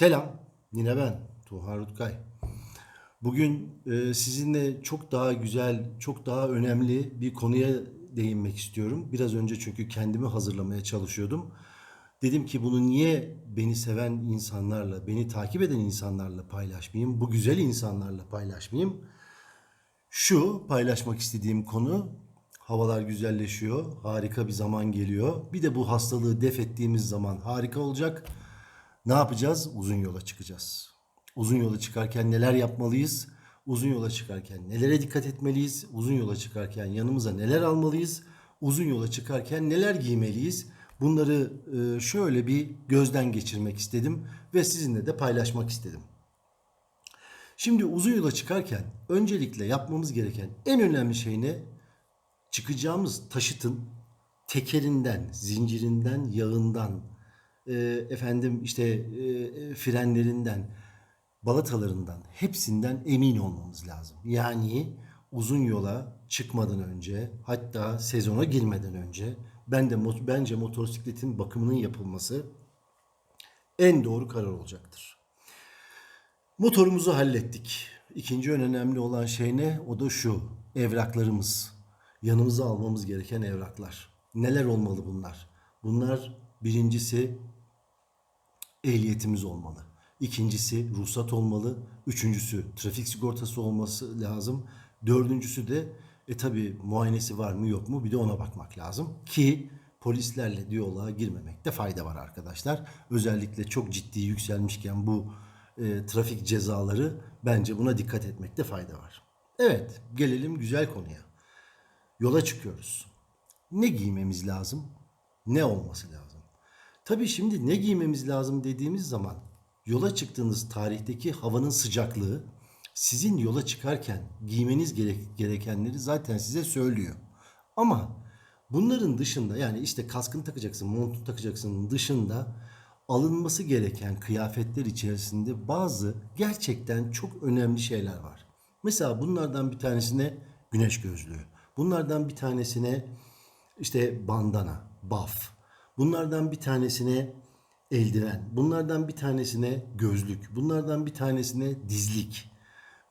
Selam, yine ben Tuğha Rutkay. Bugün e, sizinle çok daha güzel, çok daha önemli bir konuya değinmek istiyorum. Biraz önce çünkü kendimi hazırlamaya çalışıyordum. Dedim ki bunu niye beni seven insanlarla, beni takip eden insanlarla paylaşmayayım, bu güzel insanlarla paylaşmayayım? Şu paylaşmak istediğim konu havalar güzelleşiyor, harika bir zaman geliyor. Bir de bu hastalığı def ettiğimiz zaman harika olacak. Ne yapacağız? Uzun yola çıkacağız. Uzun yola çıkarken neler yapmalıyız? Uzun yola çıkarken nelere dikkat etmeliyiz? Uzun yola çıkarken yanımıza neler almalıyız? Uzun yola çıkarken neler giymeliyiz? Bunları e, şöyle bir gözden geçirmek istedim ve sizinle de paylaşmak istedim. Şimdi uzun yola çıkarken öncelikle yapmamız gereken en önemli şey ne? Çıkacağımız taşıtın tekerinden, zincirinden, yağından, e, efendim işte e, frenlerinden, balatalarından hepsinden emin olmamız lazım. Yani uzun yola çıkmadan önce hatta sezona girmeden önce ben de bence motosikletin bakımının yapılması en doğru karar olacaktır. Motorumuzu hallettik. İkinci en önemli olan şey ne? O da şu. Evraklarımız. Yanımıza almamız gereken evraklar. Neler olmalı bunlar? Bunlar birincisi ehliyetimiz olmalı. İkincisi ruhsat olmalı. Üçüncüsü trafik sigortası olması lazım. Dördüncüsü de e tabi muayenesi var mı yok mu bir de ona bakmak lazım. Ki polislerle diyaloğa girmemekte fayda var arkadaşlar. Özellikle çok ciddi yükselmişken bu e, trafik cezaları bence buna dikkat etmekte fayda var. Evet gelelim güzel konuya. Yola çıkıyoruz. Ne giymemiz lazım? Ne olması lazım? Tabii şimdi ne giymemiz lazım dediğimiz zaman yola çıktığınız tarihteki havanın sıcaklığı sizin yola çıkarken giymeniz gerek- gerekenleri zaten size söylüyor. Ama bunların dışında yani işte kaskını takacaksın, montunu takacaksın dışında alınması gereken kıyafetler içerisinde bazı gerçekten çok önemli şeyler var. Mesela bunlardan bir tanesine güneş gözlüğü. Bunlardan bir tanesine işte bandana, baf. Bunlardan bir tanesine eldiven. Bunlardan bir tanesine gözlük. Bunlardan bir tanesine dizlik,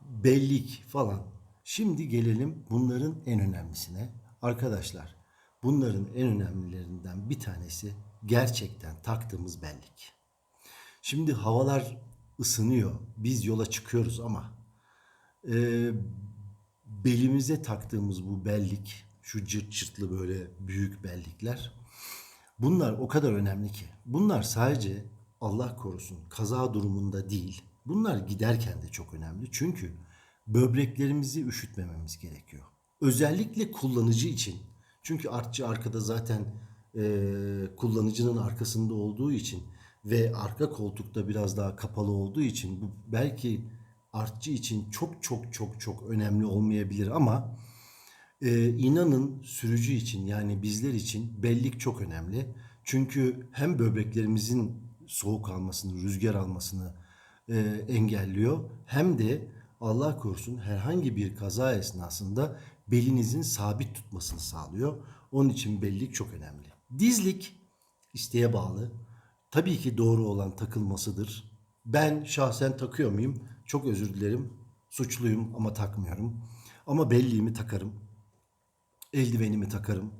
bellik falan. Şimdi gelelim bunların en önemlisine. Arkadaşlar bunların en önemlilerinden bir tanesi gerçekten taktığımız bellik. Şimdi havalar ısınıyor. Biz yola çıkıyoruz ama e, belimize taktığımız bu bellik, şu cırt cırtlı böyle büyük bellikler bunlar o kadar önemli ki. Bunlar sadece Allah korusun kaza durumunda değil. Bunlar giderken de çok önemli. Çünkü böbreklerimizi üşütmememiz gerekiyor. Özellikle kullanıcı için. Çünkü artçı arkada zaten e, kullanıcının arkasında olduğu için ve arka koltukta biraz daha kapalı olduğu için bu belki artçı için çok çok çok çok önemli olmayabilir ama ee, inanın sürücü için yani bizler için bellik çok önemli. Çünkü hem böbreklerimizin soğuk almasını, rüzgar almasını e, engelliyor hem de Allah korusun herhangi bir kaza esnasında belinizin sabit tutmasını sağlıyor. Onun için bellik çok önemli. Dizlik isteğe bağlı. Tabii ki doğru olan takılmasıdır. Ben şahsen takıyor muyum? Çok özür dilerim. Suçluyum ama takmıyorum. Ama belliğimi takarım. Eldivenimi takarım.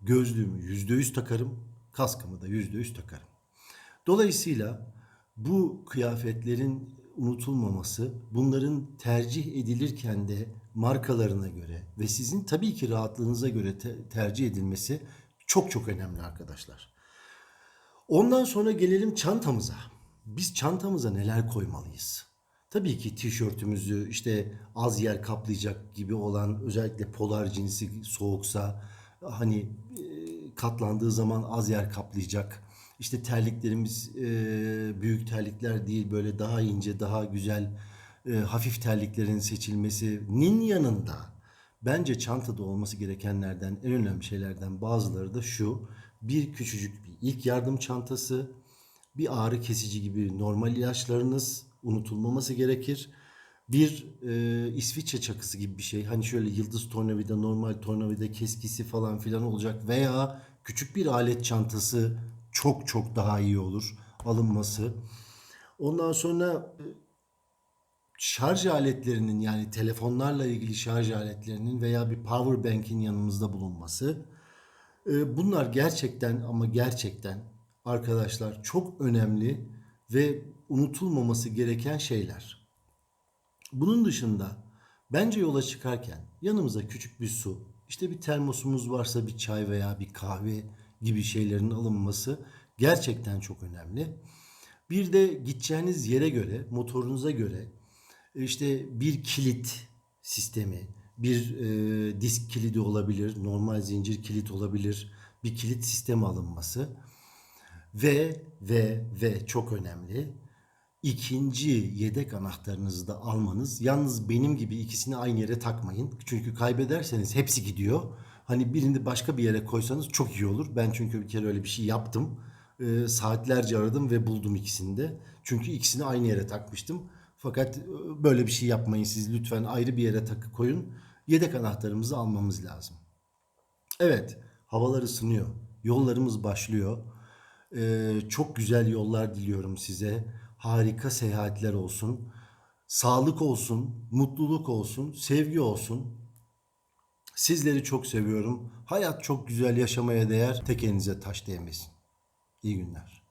Gözlüğümü yüzde yüz takarım. Kaskımı da yüzde yüz takarım. Dolayısıyla bu kıyafetlerin unutulmaması, bunların tercih edilirken de markalarına göre ve sizin tabii ki rahatlığınıza göre te- tercih edilmesi çok çok önemli arkadaşlar. Ondan sonra gelelim çantamıza. Biz çantamıza neler koymalıyız? Tabii ki tişörtümüzü işte az yer kaplayacak gibi olan özellikle polar cinsi soğuksa hani e, katlandığı zaman az yer kaplayacak. İşte terliklerimiz e, büyük terlikler değil böyle daha ince daha güzel e, hafif terliklerin seçilmesinin yanında bence çantada olması gerekenlerden en önemli şeylerden bazıları da şu. Bir küçücük bir ilk yardım çantası, bir ağrı kesici gibi normal ilaçlarınız unutulmaması gerekir. Bir e, İsviçre çakısı gibi bir şey. Hani şöyle yıldız tornavida, normal tornavida keskisi falan filan olacak. Veya küçük bir alet çantası çok çok daha iyi olur alınması. Ondan sonra e, şarj aletlerinin yani telefonlarla ilgili şarj aletlerinin veya bir power bank'in yanımızda bulunması. E, Bunlar gerçekten ama gerçekten arkadaşlar çok önemli ve unutulmaması gereken şeyler. Bunun dışında bence yola çıkarken yanımıza küçük bir su, işte bir termosumuz varsa bir çay veya bir kahve gibi şeylerin alınması gerçekten çok önemli. Bir de gideceğiniz yere göre, motorunuza göre işte bir kilit sistemi, bir e, disk kilidi olabilir, normal zincir kilit olabilir, bir kilit sistemi alınması ve ve ve çok önemli ikinci yedek anahtarınızı da almanız. Yalnız benim gibi ikisini aynı yere takmayın. Çünkü kaybederseniz hepsi gidiyor. Hani birini başka bir yere koysanız çok iyi olur. Ben çünkü bir kere öyle bir şey yaptım. Ee, saatlerce aradım ve buldum ikisini de. Çünkü ikisini aynı yere takmıştım. Fakat e, böyle bir şey yapmayın siz lütfen ayrı bir yere takı koyun. Yedek anahtarımızı almamız lazım. Evet, havalar ısınıyor. Yollarımız başlıyor. Ee, çok güzel yollar diliyorum size. Harika seyahatler olsun. Sağlık olsun, mutluluk olsun, sevgi olsun. Sizleri çok seviyorum. Hayat çok güzel yaşamaya değer. Tek elinize taş değmesin. İyi günler.